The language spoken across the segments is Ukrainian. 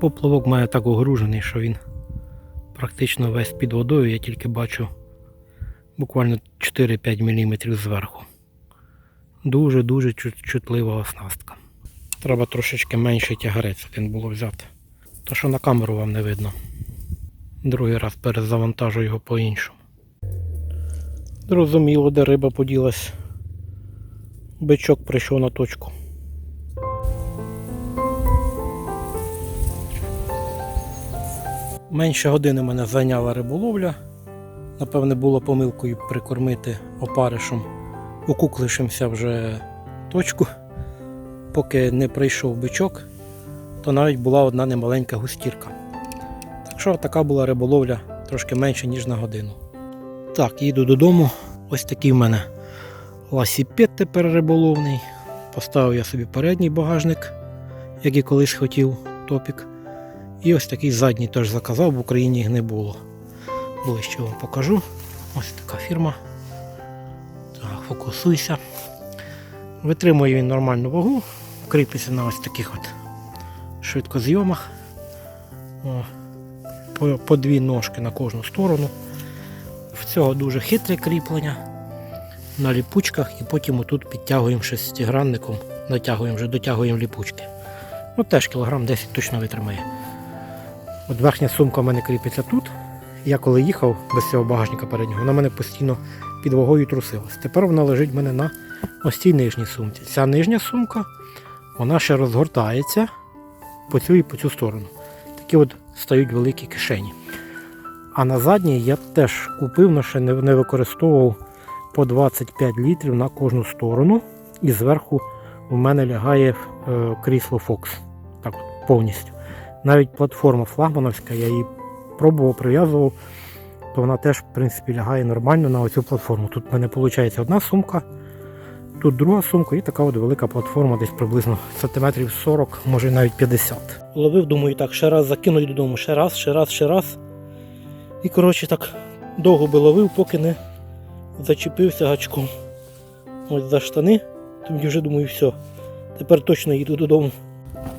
Поплавок має так огружений, що він практично весь під водою, я тільки бачу буквально 4-5 мм зверху. Дуже-дуже чутлива оснастка. Треба трошечки менший тягарець один було взяти. То що на камеру вам не видно. Другий раз перезавантажу його по-іншому. Зрозуміло, де риба поділась. Бичок прийшов на точку. Менше години мене зайняла риболовля. Напевне, було помилкою прикормити опаришем, укуклишимся вже точку. Поки не прийшов бичок, то навіть була одна немаленька густірка. Так що така була риболовля трошки менше, ніж на годину. Так, їду додому. Ось такий в мене ласіпет тепер риболовний. Поставив я собі передній багажник, як і колись хотів, топік. І ось такий задній теж заказав, в Україні їх не було. Ближче вам покажу. Ось така фірма. Так, фокусуйся. Витримує він нормальну вагу, кріпиться на ось таких от швидкозйомах. О, по, по дві ножки на кожну сторону. В цього дуже хитре кріплення на ліпучках і потім отут підтягуємо шестигранником, натягуємо вже, дотягуємо ліпучки. Ну теж кілограм 10 точно витримає. От верхня сумка в мене кріпиться тут. Я коли їхав без цього багажника переднього, вона в мене постійно під вагою трусилась. Тепер вона лежить в мене на ось цій нижній сумці. Ця нижня сумка, вона ще розгортається по цю і по цю сторону. Такі от стають великі кишені. А на задній я теж купив, але ще не, використовував по 25 літрів на кожну сторону. І зверху у мене лягає е, крісло Fox. Так от, повністю. Навіть платформа флагмановська, я її пробував, прив'язував, то вона теж, в принципі, лягає нормально на оцю платформу. Тут в мене виходить одна сумка, тут друга сумка і така от велика платформа, десь приблизно сантиметрів 40, може навіть 50. Ловив, думаю, так, ще раз закинуть додому, ще раз, ще раз, ще раз. І коротше так довго би ловив, поки не зачепився гачком. Ось за штани. Тоді вже думаю, все. Тепер точно їду додому.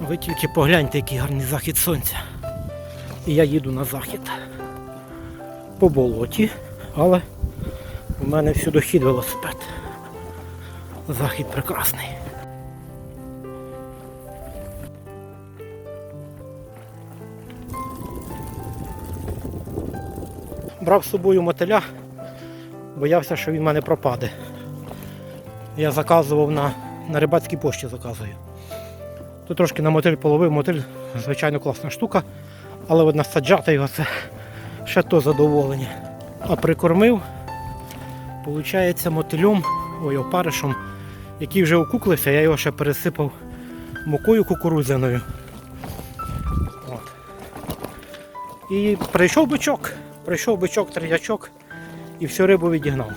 Ви тільки погляньте, який гарний захід сонця. І я їду на захід. По болоті, але в мене всюди хід велосипед. Захід прекрасний. Брав з собою мотиля, боявся, що він в мене пропаде. Я заказував на, на рибацькій пошті заказую. То трошки на мотиль половив, мотиль, звичайно, класна штука, але от насаджати його це ще то задоволення. А прикормив, виходить, мотилем, ой, опаришем, який вже окуклився, я його ще пересипав мукою кукурудзяною. От. І прийшов бичок, прийшов бичок, третячок і всю рибу відігнав.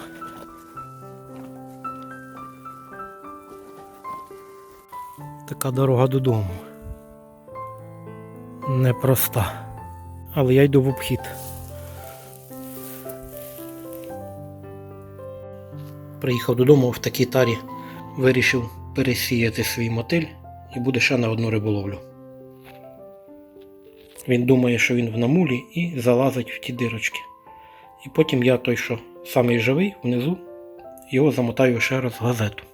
Така дорога додому. Непроста. Але я йду в обхід. Приїхав додому в такій тарі, вирішив пересіяти свій мотиль і буде ще на одну риболовлю. Він думає, що він в намулі і залазить в ті дирочки. І потім я той, що самий живий, внизу, його замотаю ще раз в газету.